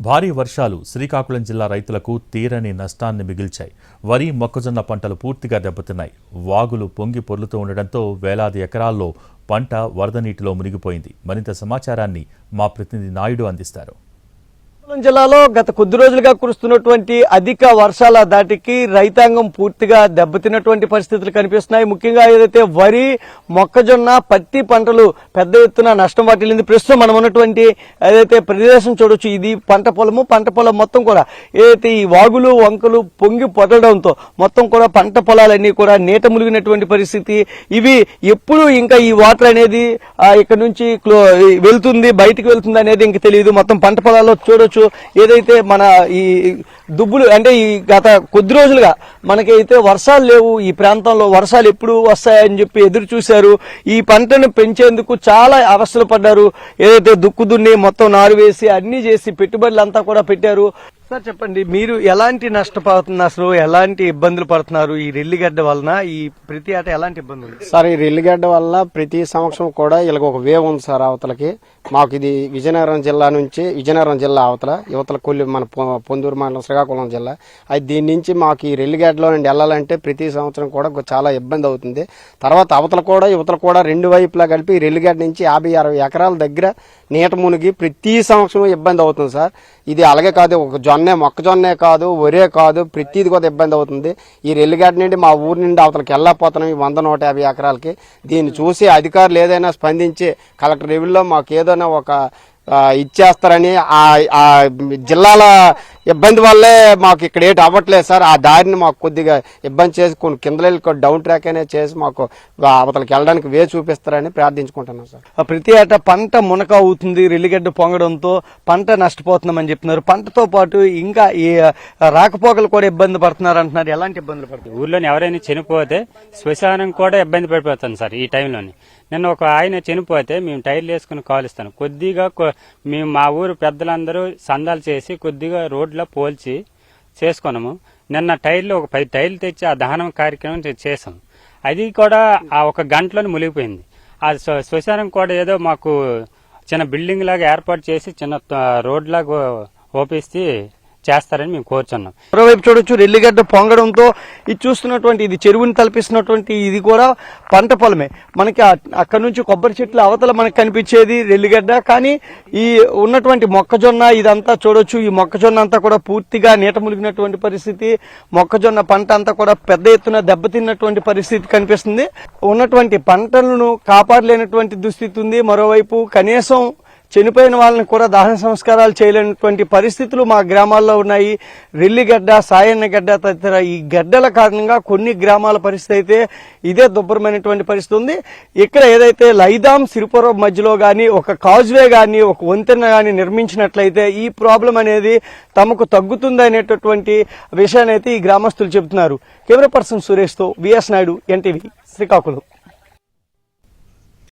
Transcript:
భారీ వర్షాలు శ్రీకాకుళం జిల్లా రైతులకు తీరని నష్టాన్ని మిగిల్చాయి. వరి మొక్కజొన్న పంటలు పూర్తిగా దెబ్బతిన్నాయి. వాగులు పొంగి పొర్లుతూ ఉండడంతో వేలాది ఎకరాల్లో పంట వరద నీటిలో మునిగిపోయింది. మరింత సమాచారాన్ని మా ప్రతినిధి నాయుడు అందిస్తారు. శ్రీకాకుళం జిల్లాలో గత కొద్ది రోజులుగా కురుస్తున్నటువంటి అధిక వర్షాల దాటికి రైతాంగం పూర్తిగా దెబ్బతిన్నటువంటి పరిస్థితులు కనిపిస్తున్నాయి. ముఖ్యంగా ఏదైతే వరి మొక్కజొన్న పత్తి పంటలు పెద్ద ఎత్తున నష్టం వాటిల్లింది. ప్రస్తుతం మనం ఉన్నటువంటి ఏదైతే ప్రదేశం చూడొచ్చు ఇది పంట పొలము. పంట పొలం మొత్తం కూడా ఏదైతే ఈ వాగులు వంకలు పొంగి పొదడంతో మొత్తం కూడా పంట పొలాలన్నీ కూడా నీట ములిగినటువంటి పరిస్థితి. ఇవి ఎప్పుడు ఇంకా ఈ వాటర్ అనేది ఇక్కడ నుంచి క్లో- వెళ్తుంది బయటికి వెళ్తుంది అనేది ఇంక తెలియదు. మొత్తం పంట పొలాల్లో చూడొచ్చు. ఏదైతే మన ఈ దుబ్బులు అంటే ఈ గత కొద్ది రోజులుగా మనకైతే వర్షాలు లేవు ఈ ప్రాంతంలో వర్షాలు ఎప్పుడు వస్తాయని చెప్పి ఎదురు చూశారు. ఈ పంటను పెంచేందుకు చాలా అవస్థలు పడ్డారు. ఏదైతే దుక్కు దున్ని మొత్తం నారు వేసి అన్ని చేసి పెట్టుబడులు అంతా కూడా పెట్టారు. సార్ చెప్పండి మీరు ఎలాంటి నష్టపోతున్నారు? అసలు ఎలాంటి ఇబ్బందులు పడుతున్నారు? ఈ రెల్లిగడ్డ వలన ఈ ప్రతి ఆట ఎలాంటి ఇబ్బందులు సార్ ఈ రెల్లిగడ్డ వల్ల ప్రతి సంవత్సరం కూడా ఇలాగ ఒక వేవ్ ఉంది సార్ అవతలకి. మాకు ఇది విజయనగరం జిల్లా నుంచి విజయనగరం జిల్లా అవతల యువతల కొల్లి మన పొందూరు మండలం శ్రీకాకుళం జిల్లా. అది దీని నుంచి మాకు ఈ రెల్లిగడ్డలో నుండి వెళ్ళాలంటే ప్రతి సంవత్సరం కూడా చాలా ఇబ్బంది అవుతుంది. తర్వాత అవతల కూడా యువతల కూడా రెండు వైపులా కలిపి ఈ రెల్లిగడ్డ నుంచి యాభై అరవై ఎకరాల దగ్గర నీట మునిగి ప్రతి సంవత్సరం ఇబ్బంది అవుతుంది సార్. ఇది అలాగే కాదు ఒక జొన్నే మొక్కజొన్నే కాదు వరే కాదు ప్రతిది కూడా ఇబ్బంది అవుతుంది. ఈ రెల్లిగడ్డ నుండి మా ఊరి నుండి అవతలకి వెళ్ళకపోతున్నాం ఈ వంద నూట యాభై ఎకరాలకి. దీన్ని చూసి అధికారులు ఏదైనా స్పందించి కలెక్టర్ లెవెల్లో మాకు ఏదైనా ఒక ఇచ్చేస్తారని ఆ జిల్లాల ఇబ్బంది వల్లే మాకు ఇక్కడ ఏంటి అవ్వట్లేదు సార్. ఆ దారిని మాకు కొద్దిగా ఇబ్బంది చేసి కొన్ని కింద డౌన్ ట్రాక్ అనేది చేసి మాకు అవతలకి వెళ్ళడానికి వే చూపిస్తారని ప్రార్థించుకుంటున్నాం సార్. ఆ ప్రతి ఏటా పంట మునక అవుతుంది రెల్లిగడ్డ పొంగడంతో పంట నష్టపోతున్నామని చెప్తున్నారు. పంటతో పాటు ఇంకా ఈ రాకపోకలు కూడా ఇబ్బంది పడుతున్నారు అంటున్నారు. ఎలాంటి ఇబ్బందులు పడుతున్నారు? ఊర్లోని ఎవరైనా చనిపోతే శ్మశానం కూడా ఇబ్బంది పడిపోతాను సార్ ఈ టైంలోని. నిన్న ఒక ఆయన చనిపోతే మేము టైర్లు వేసుకుని కాలుస్తాను. కొద్దిగా మేము మా ఊరు పెద్దలందరూ సందాలు చేసి కొద్దిగా రోడ్లో పోల్చి చేసుకున్నాము. నిన్న టైర్లు ఒక పది టైర్లు తెచ్చి ఆ దహనం కార్యక్రమం చేసాం అది కూడా ఆ ఒక గంటలోనే మునిగిపోయింది. ఆ శ్మశానం కూడా ఏదో మాకు చిన్న బిల్డింగ్ లాగా ఏర్పాటు చేసి చిన్న రోడ్ లాగా ఓపిస్తే చేస్తారని మేము కోరుచున్నాం. మరోవైపు చూడొచ్చు రెల్లిగడ్డ పొంగడంతో ఇది చూస్తున్నటువంటి ఇది చెరువుని తలపిస్తున్నటువంటి ఇది కూడా పంట పొలమే. మనకి అక్కడ నుంచి కొబ్బరి చెట్లు అవతల మనకు కనిపించేది రెల్లిగడ్డ. కానీ ఈ ఉన్నటువంటి మొక్కజొన్న ఇదంతా చూడొచ్చు ఈ మొక్కజొన్న అంతా కూడా పూర్తిగా నీట మునిగినటువంటి పరిస్థితి. మొక్కజొన్న పంట అంతా కూడా పెద్ద ఎత్తున దెబ్బతిన్నటువంటి పరిస్థితి కనిపిస్తుంది. ఉన్నటువంటి పంటలను కాపాడలేనటువంటి దుస్థితి ఉంది. మరోవైపు కనీసం చనిపోయిన వాళ్ళని కూడా దహన సంస్కారాలు చేయలేనటువంటి పరిస్థితులు మా గ్రామాల్లో ఉన్నాయి. రెల్లిగడ్డ సాయన్నగడ్డ తదితర ఈ గడ్డల కారణంగా కొన్ని గ్రామాల పరిస్థితి అయితే ఇదే దుబ్బరమైనటువంటి పరిస్థితి ఉంది. ఇక్కడ ఏదైతే లైదాం సిరిపురం మధ్యలో కానీ ఒక కాజ్వే కానీ ఒక వంతెన కానీ నిర్మించినట్లయితే ఈ ప్రాబ్లం అనేది తమకు తగ్గుతుంది అనేటటువంటి విషయాన్ని అయితే ఈ గ్రామస్తులు చెబుతున్నారు. Camera person సురేష్తో V S Naidu NTV Srikakulam.